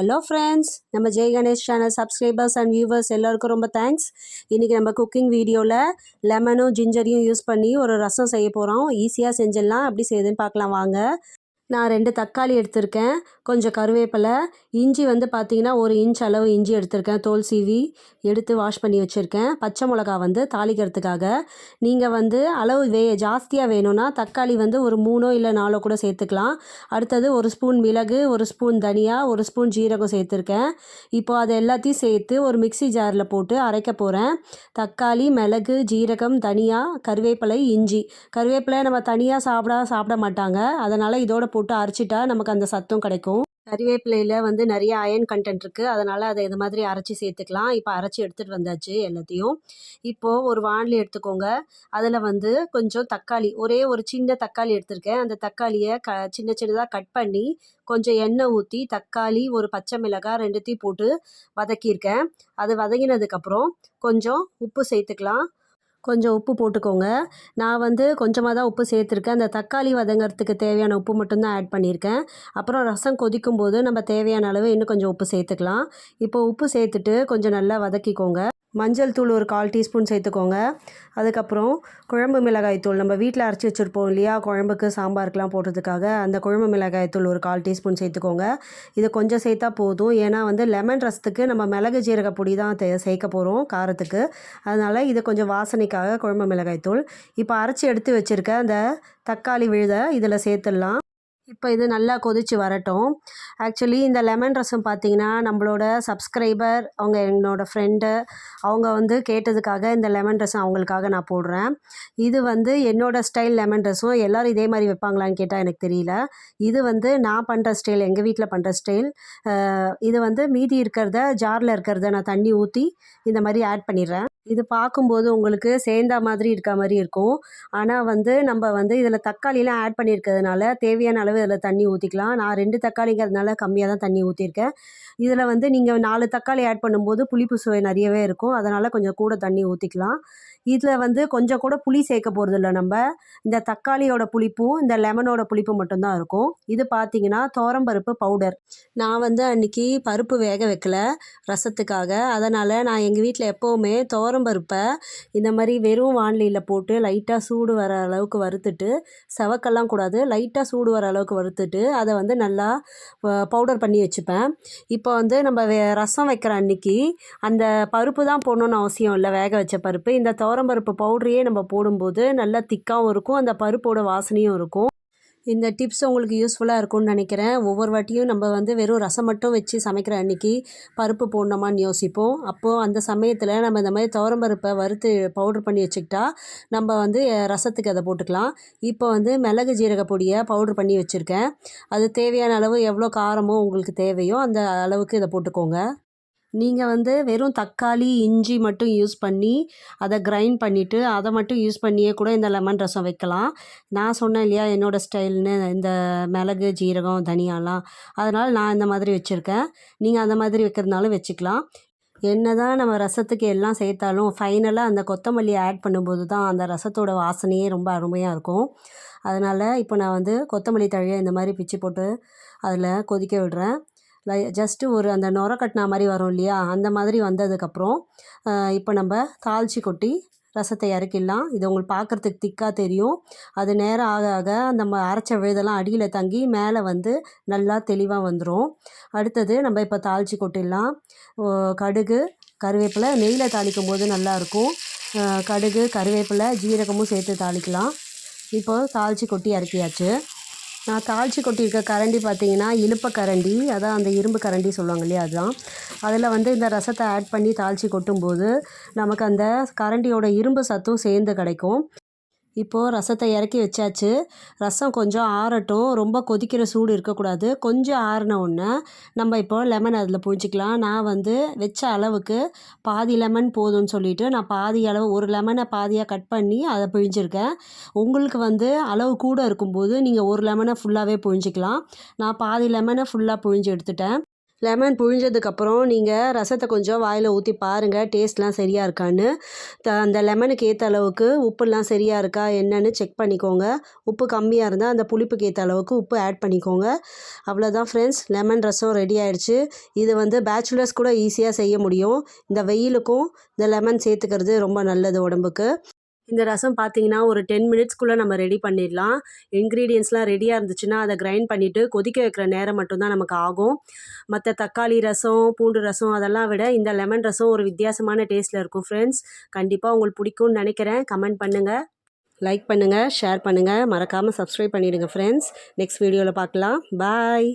Hello friends நம்ம Jai Ganesh channel subscribers and viewers எல்லாருக்கும் ரொம்ப தேங்க்ஸ் இன்றைக்கி நம்ம குக்கிங் வீடியோவில் லெமனும் ஜிஞ்சரையும் யூஸ் பண்ணி ஒரு ரசம் செய்ய போகிறோம் ஈஸியாக செஞ்சிடலாம். எப்படி செய்யுதுன்னு பார்க்கலாம் வாங்க. நான் ரெண்டு தக்காளி எடுத்திருக்கேன் கொஞ்சம் கருவேப்பிலை. இஞ்சி வந்து பார்த்திங்கன்னா ஒரு இன்ச் அளவு இஞ்சி எடுத்திருக்கேன் தோல் சீவி எடுத்து வாஷ் பண்ணி வச்சுருக்கேன். பச்சை மிளகா வந்து தாளிக்கிறதுக்காக. நீங்கள் வந்து அளவு வே ஜாஸ்தியாக வேணும்னா தக்காளி வந்து ஒரு மூணோ இல்லை நாலோ கூட சேர்த்துக்கலாம். அடுத்தது ஒரு ஸ்பூன் மிளகு ஒரு ஸ்பூன் தனியா ஒரு ஸ்பூன் ஜீரகம் சேர்த்துருக்கேன். இப்போ அதை எல்லாத்தையும் சேர்த்து ஒரு மிக்ஸி ஜாரில் போட்டு அரைக்க போகிறேன் தக்காளி மிளகு ஜீரகம் தனியா கருவேப்பிலை இஞ்சி. கருவேப்பிலை நம்ம தனியாக சாப்பிட சாப்பிட மாட்டாங்க. அதனால் இதோட போட்டு போட்டு அரைச்சிட்டா நமக்கு அந்த சத்தும் கிடைக்கும். கறிவேப்பிலையில் வந்து நிறைய அயன் கண்டென்ட் இருக்குது அதனால் அதை இது மாதிரி அரைச்சி சேர்த்துக்கலாம். இப்போ அரைச்சி எடுத்துகிட்டு வந்தாச்சு எல்லாத்தையும். இப்போது ஒரு வானலி எடுத்துக்கோங்க. அதில் வந்து கொஞ்சம் தக்காளி ஒரே ஒரு சின்ன தக்காளி எடுத்திருக்கேன். அந்த தக்காளியை க சின்ன சின்னதாக கட் பண்ணி கொஞ்சம் எண்ணெய் ஊற்றி தக்காளி ஒரு பச்சை மிளகாய் ரெண்டுத்தையும் போட்டு வதக்கியிருக்கேன். அது வதங்கினதுக்கப்புறம் கொஞ்சம் உப்பு சேர்த்துக்கலாம். கொஞ்சம் உப்பு போட்டுக்கோங்க. நான் வந்து கொஞ்சமாக தான் உப்பு சேர்த்துருக்கேன். அந்த தக்காளி வதங்கிறதுக்கு தேவையான உப்பு மட்டும்தான் ஆட் பண்ணியிருக்கேன். அப்புறம் ரசம் கொதிக்கும் போது நம்ம தேவையான அளவு இன்னும் கொஞ்சம் உப்பு சேர்த்துக்கலாம். இப்போ உப்பு சேர்த்துட்டு கொஞ்சம் நல்லா வதக்கிக்கோங்க. மஞ்சள் தூள் ஒரு கால் டீஸ்பூன் சேர்த்துக்கோங்க. அதுக்கப்புறம் குழம்பு மிளகாய் தூள். நம்ம வீட்டில் அரைச்சி வச்சுருப்போம் இல்லையா? குழம்புக்கு சாம்பாருக்கெலாம் போடுறதுக்காக அந்த குழம்பு மிளகாய் தூள் ஒரு கால் டீஸ்பூன் சேர்த்துக்கோங்க. இது கொஞ்சம் சேர்த்தா போதும். ஏன்னா வந்து லெமன் ரசத்துக்கு நம்ம மிளகு ஜீரக பொடி தான் தே சேர்க்க போகிறோம் காரத்துக்கு. அதனால் இது கொஞ்சம் வாசனைக்காக குழம்பு மிளகாய் தூள். இப்போ அரைச்சி எடுத்து வச்சுருக்க அந்த தக்காளி விழுத இதில் சேர்த்துடலாம். இப்போ இது நல்லா கொதித்து வரட்டும். ஆக்சுவலி இந்த லெமன் ரசம் பார்த்தீங்கன்னா நம்மளோட சப்ஸ்கிரைபர் அவங்க என்னோடய ஃப்ரெண்டு அவங்க வந்து கேட்டதுக்காக இந்த லெமன் ரசம் அவங்களுக்காக நான் போடுறேன். இது வந்து என்னோடய ஸ்டைல் லெமன் ரசம். எல்லோரும் இதே மாதிரி வைப்பாங்களான்னு கேட்டால் எனக்கு தெரியல. இது வந்து நான் பண்ணுற ஸ்டைல் எங்கள் வீட்டில் பண்ணுற ஸ்டைல் இது வந்து மீதி இருக்கிறத ஜாரில் இருக்கிறத நான் தண்ணி ஊற்றி இந்த மாதிரி ஆட் பண்ணிடுறேன். இது பார்க்கும்போது உங்களுக்கு சேர்ந்தா மாதிரி இருக்க மாதிரி இருக்கும். ஆனால் வந்து நம்ம வந்து இதில் தக்காளிலாம் ஆட் பண்ணியிருக்கிறதுனால தேவையான அளவு இதில் தண்ணி ஊற்றிக்கலாம் நான் ரெண்டு தக்காளிங்கிறதுனால கம்மியாக தான் தண்ணி ஊற்றிருக்கேன் இதில் வந்து நீங்கள் நாலு தக்காளி ஆட் பண்ணும்போது புளிப்பு சுவை நிறையவே இருக்கும். அதனால் கொஞ்சம் கூட தண்ணி ஊற்றிக்கலாம் இதில் வந்து கொஞ்சம் கூட புளி சேர்க்க போகிறதில்ல நம்ம. இந்த தக்காளியோட புளிப்பும் இந்த லெமனோட புளிப்பும் மட்டும்தான் இருக்கும். இது பார்த்திங்கன்னா பருப்பு பவுடர். நான் வந்து அன்றைக்கி பருப்பு வேக வைக்கல ரசத்துக்காக. அதனால் நான் எங்கள் வீட்டில் எப்போவுமே பருப்பை இந்த மாதிரி வெறும் வானிலையில் போட்டு லைட்டாக சூடு வர அளவுக்கு வறுத்துட்டு செவக்கெல்லாம் கூடாது லைட்டாக சூடு வர அளவுக்கு வறுத்துட்டு அதை வந்து நல்லா பவுடர் பண்ணி வச்சுப்பேன். இப்போ வந்து நம்ம ரசம் வைக்கிற அன்னைக்கு அந்த பருப்பு தான் போடணுன்னு அவசியம் இல்லை வேக வச்ச பருப்பு. இந்த துவரம் பருப்பு பவுடரையே நம்ம போடும்போது நல்லா திக்காகவும் இருக்கும். அந்த பருப்போட வாசனையும் இருக்கும். இந்த டிப்ஸ் உங்களுக்கு யூஸ்ஃபுல்லாக இருக்கும்னு நினைக்கிறேன். ஒவ்வொரு வாட்டியும் நம்ம வந்து வெறும் ரசம் மட்டும் வச்சு சமைக்கிற அன்றைக்கி பருப்பு போடணுமான்னு யோசிப்போம். அப்போது அந்த சமயத்தில் நம்ம இந்த மாதிரி துவரம்பருப்பை வறுத்து பவுட்ரு பண்ணி வச்சுக்கிட்டா நம்ம வந்து ரசத்துக்கு அதை போட்டுக்கலாம். இப்போ வந்து மிளகு ஜீரக பொடியை பவுட்ரு பண்ணி வச்சுருக்கேன். அது தேவையான அளவு எவ்வளோ காரமோ உங்களுக்கு தேவையோ அந்த அளவுக்கு இதை போட்டுக்கோங்க. நீங்கள் வந்து வெறும் தக்காளி இஞ்சி மட்டும் யூஸ் பண்ணி அதை கிரைண்ட் பண்ணிவிட்டு அதை மட்டும் யூஸ் பண்ணியே கூட இந்த லெமன் ரசம் வைக்கலாம். நான் சொன்னேன் இல்லையா என்னோடய ஸ்டைல்னு இந்த மிளகு ஜீரகம் தனியாலாம். அதனால் நான் இந்த மாதிரி வச்சுருக்கேன். நீங்கள் அந்த மாதிரி வைக்கிறதுனாலும் வச்சுக்கலாம். என்ன தான் நம்ம ரசத்துக்கு எல்லாம் சேர்த்தாலும் ஃபைனலாக அந்த கொத்தமல்லி ஆட் பண்ணும்போது தான் அந்த ரசத்தோட வாசனையே ரொம்ப அருமையாக இருக்கும். அதனால் இப்போ நான் வந்து கொத்தமல்லி தழையை இந்த மாதிரி பிச்சு போட்டு அதில் கொதிக்க விடுறேன். லை ஜஸ்ட்டு ஒரு அந்த நுர கட்டினா மாதிரி வரும் இல்லையா? அந்த மாதிரி வந்ததுக்கப்புறம் இப்போ நம்ம தாளித்து கொட்டி ரசத்தை இறக்கிடலாம். இது உங்களுக்கு பார்க்குறதுக்கு திக்காக தெரியும். அது நேரம் ஆக ஆக நம்ம அரைச்ச விழுதெல்லாம் அடியில் தங்கி மேலே வந்து நல்லா தெளிவாக வந்துடும் அடுத்தது நம்ம இப்போ தாளித்து கொட்டிடலாம். கடுகு கருவேப்பிலை நெய்யில் தாளிக்கும் போது நல்லாயிருக்கும் கடுகு கருவேப்பிலை ஜீரகமும் சேர்த்து தாளிக்கலாம். இப்போது தாளித்து கொட்டி இறக்கியாச்சு. நான் தாளித்து கொட்டியிருக்க கரண்டி பார்த்தீங்கன்னா இழுப்ப கரண்டி அதான் அந்த இரும்பு கரண்டி சொல்லுவாங்க இல்லையா அதுதான். அதில் வந்து இந்த ரசத்தை ஆட் பண்ணி தாளித்து கொட்டும்போது நமக்கு அந்த கரண்டியோட இரும்பு சத்தும் சேர்ந்து கிடைக்கும். இப்போது ரசத்தை இறக்கி வச்சாச்சு. ரசம் கொஞ்சம் ஆறட்டும். ரொம்ப கொதிக்கிற சூடு இருக்கக்கூடாது. கொஞ்சம் ஆறின உடனே நம்ம இப்போ லெமன் அதில் புழிஞ்சிக்கலாம். நான் வந்து வச்ச அளவுக்கு பாதி லெமன் போதும்னு சொல்லிவிட்டு நான் பாதி அளவு ஒரு லெமனை பாதியாக கட் பண்ணி அதை பிழிஞ்சிருக்கேன். உங்களுக்கு வந்து அளவு கூட இருக்கும்போது நீங்கள் ஒரு லெமனை ஃபுல்லாகவே புழிஞ்சிக்கலாம். நான் பாதி லெமனை ஃபுல்லாக புழிஞ்சு எடுத்துட்டேன். லெமன் புழிஞ்சதுக்கப்புறம் நீங்கள் ரசத்தை கொஞ்சம் வாயில் ஊற்றி பாருங்கள் டேஸ்ட்லாம் சரியாக இருக்கான்னு. த அந்த லெமனுக்கு ஏற்ற அளவுக்கு உப்புலாம் சரியாக இருக்கா என்னன்னு செக் பண்ணிக்கோங்க. உப்பு கம்மியாக இருந்தால் அந்த புளிப்புக்கு ஏற்ற அளவுக்கு உப்பு ஆட் பண்ணிக்கோங்க. அவ்வளோதான் ஃப்ரெண்ட்ஸ் லெமன் ரசம் ரெடி ஆயிடுச்சு. இது வந்து பேச்சுலர்ஸ் கூட ஈஸியாக செய்ய முடியும். இந்த வெயிலுக்கும் இந்த லெமன் சேர்த்துக்கிறது ரொம்ப நல்லது உடம்புக்கு. இந்த ரசம் பார்த்தீங்கன்னா ஒரு டென் மினிட்ஸ்க்குள்ளே நம்ம ரெடி பண்ணிடலாம். இன்க்ரீடியன்ஸ்லாம் ரெடியாக இருந்துச்சுன்னா அதை கிரைண்ட் பண்ணிவிட்டு கொதிக்க வைக்கிற நேரம் மட்டும்தான் நமக்கு ஆகும். மற்ற தக்காளி ரசம் பூண்டு ரசம் அதெல்லாம் விட இந்த லெமன் ரசம் ஒரு வித்தியாசமான டேஸ்ட்டில் இருக்கும் ஃப்ரெண்ட்ஸ் கண்டிப்பாக உங்களுக்கு பிடிக்கும்னு நினைக்கிறேன். கமெண்ட் பண்ணுங்கள் லைக் பண்ணுங்கள் ஷேர் பண்ணுங்கள் மறக்காமல் சப்ஸ்கிரைப் பண்ணிவிடுங்க ஃப்ரெண்ட்ஸ் நெக்ஸ்ட் வீடியோவில் பார்க்கலாம். பாய்